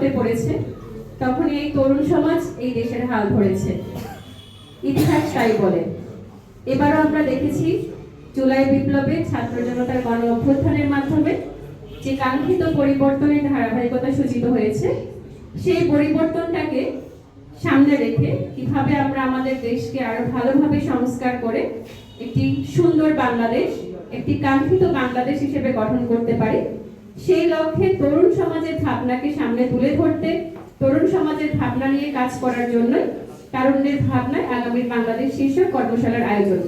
বিপদে পড়েছে, তখনই এই তরুণ সমাজ এই দেশের হাল ধরেছে। ইতিহাস তাই বলে। এবারও আমরা দেখেছি জুলাই বিপ্লবে ছাত্র জনতার গণ অভ্যুত্থানের মাধ্যমে যে কাঙ্ক্ষিত পরিবর্তনের ধারাবাহিকতা সূচিত হয়েছে, সেই পরিবর্তনটাকে সামনে রেখে কীভাবে আমরা আমাদের দেশকে আরও ভালোভাবে সংস্কার করে একটি সুন্দর বাংলাদেশ, একটি কাঙ্ক্ষিত বাংলাদেশ হিসেবে গঠন করতে পারি সেই লক্ষ্যে তরুণ সমাজের ভাবনাকে সামনে তুলে ধরতে, তরুণ সমাজের ভাবনা নিয়ে কাজ করার জন্য তারুণ্যের ভাবনায় আগামী বাংলাদেশ শীর্ষক কর্মশালার আয়োজন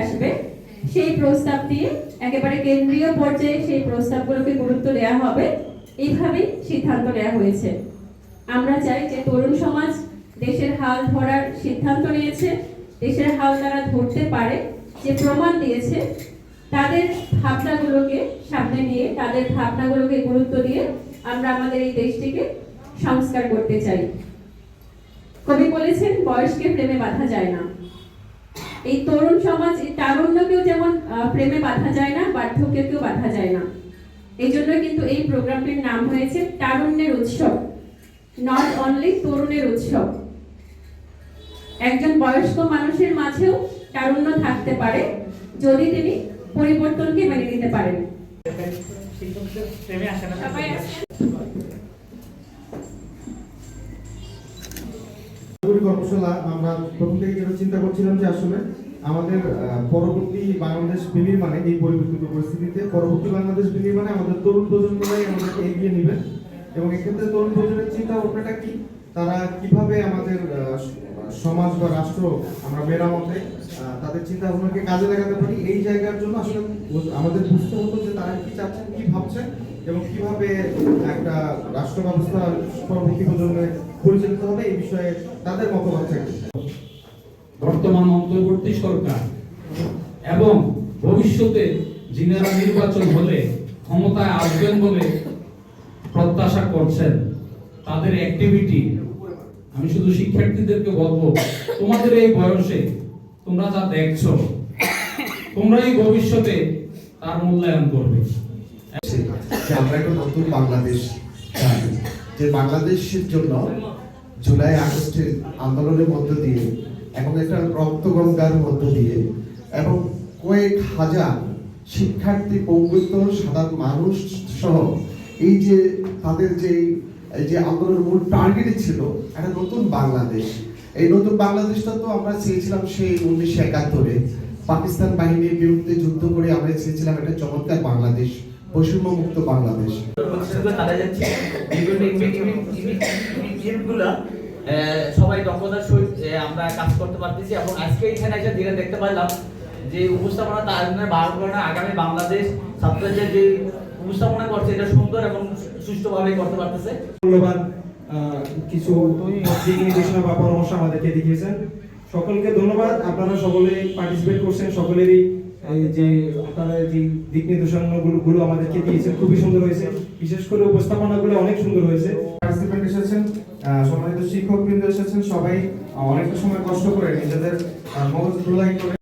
আসবে। সেই প্রস্তাব দিয়ে একেবারে কেন্দ্রীয় পর্যায়ে সেই প্রস্তাবগুলোকে গুরুত্ব দেওয়া হবে। এইভাবেই সিদ্ধান্ত নেওয়া হয়েছে। আমরা চাই যে তরুণ সমাজ দেশের হাল ধরার সিদ্ধান্ত নিয়েছে, দেশের হাল তারা ধরতে পারে, যে প্রমাণ দিয়েছে তাদের ভাবনাগুলোকে সামনে নিয়ে, তাদের ভাবনাগুলোকে গুরুত্ব দিয়ে আমরা আমাদের এই দেশটিকে সংস্কার করতে চাই। কবি বলেছেন, বয়সকে প্রেমে বাঁধা যায় না। এই তরুণ সমাজ তারুণ্যকেও যেমন প্রেমে বাঁধা যায় না, বার্ধক্যকেও বাঁধা যায় না। এই জন্য কিন্তু এই প্রোগ্রামটির নাম হয়েছে, তারুণ্যের উৎসব। নট অনলি তরুণের উৎসব। একজন বয়স্ক মানুষের মাঝেও তারুণ্য থাকতে পারে, যদি তিনি পরিবর্তনকে মেনে নিতে পারেন। কর্মশালা আমরা প্রথম থেকে যেটা চিন্তা করছিলাম যে আসলে আমাদের পরবর্তী বাংলাদেশ বিনির্মাণে এই পরিবর্তিত পরিস্থিতিতে পরবর্তী বাংলাদেশ বিনির্মাণে আমাদের তরুণ প্রজন্মরাই আমাদেরকে এগিয়ে নেবেন এবং এক্ষেত্রে তরুণ প্রজন্মের চিন্তা ভাবনাটা কি? তারা কীভাবে আমাদের সমাজ বা রাষ্ট্র আমরা মেরামতে তাদের চিন্তা ভাবনাকে কাজে লাগাতে পারি, এই জায়গার জন্য আসলে আমাদের বুঝতে হতো যে তারা কি চাচ্ছেন, কি ভাবছেন এবং কীভাবে একটা রাষ্ট্র ব্যবস্থা পরবর্তী প্রজন্মে পরিচালিত হবে, এই বিষয়ে তাদের মতামত থাকবে। বর্তমান অন্তর্বর্তী সরকার এবং ভবিষ্যতে যিনারা নির্বাচন হলে ক্ষমতায় আসবেন বলে প্রত্যাশা করছেন তাদের অ্যাক্টিভিটি আমি শুধু শিক্ষার্থীদেরকে বলব, তোমাদের এই বয়সে তোমরা যা দেখছ, তোমরাই ভবিষ্যতে তার মূল্যায়ন করবে। আমরা একটা নতুন বাংলাদেশ যে বাংলাদেশের জন্য জুলাই আগস্টের আন্দোলনের মধ্য দিয়ে এবং একটা রক্ত গঙ্গার মধ্য দিয়ে এবং কয়েক হাজার শিক্ষার্থী পৌরত্ব সাধারণ মানুষ সহ এই যে তাদের যে এই যে আন্দোলনের মূল টার্গেট ছিল একটা নতুন বাংলাদেশ। এই নতুন বাংলাদেশটা তো আমরা চেয়েছিলাম সেই উনিশশো একাত্তরে। পাকিস্তান বাহিনীর বিরুদ্ধে যুদ্ধ করে আমরা চেয়েছিলাম একটা চমৎকার বাংলাদেশ বৈষম্য মুক্ত বাংলাদেশ সবাই দক্ষতার সহিত আমরা কাজ করতে পারতেছি এবং আজকে এখানে একটা দিনে দেখতে পারলাম যে উপস্থাপনা তার বাংলা আগামী বাংলাদেশ ছাত্রদের যে উপস্থাপনা করছে এটা সুন্দর এবং সুষ্ঠুভাবে করতে পারতেছে। মূল্যবান আহ, কিছু দিক নির্দেশনা বা পরামর্শ আমাদেরকে দেখিয়েছেন। সকলকে ধন্যবাদ। আপনারা সকলে পার্টিসিপেট করছেন সকলেরই যে আপনারা যে দিক নির্দেশনাগুলো গুলো আমাদেরকে দিয়েছেন খুবই সুন্দর হয়েছে। বিশেষ করে উপস্থাপনাগুলো অনেক সুন্দর হয়েছে। পার্টিসিপেন্ট এসেছেন সম্মানিত শিক্ষক বৃন্দ এসেছেন। সবাই অনেকটা সময় কষ্ট করে নিজেদের মগজ ধুলাই করে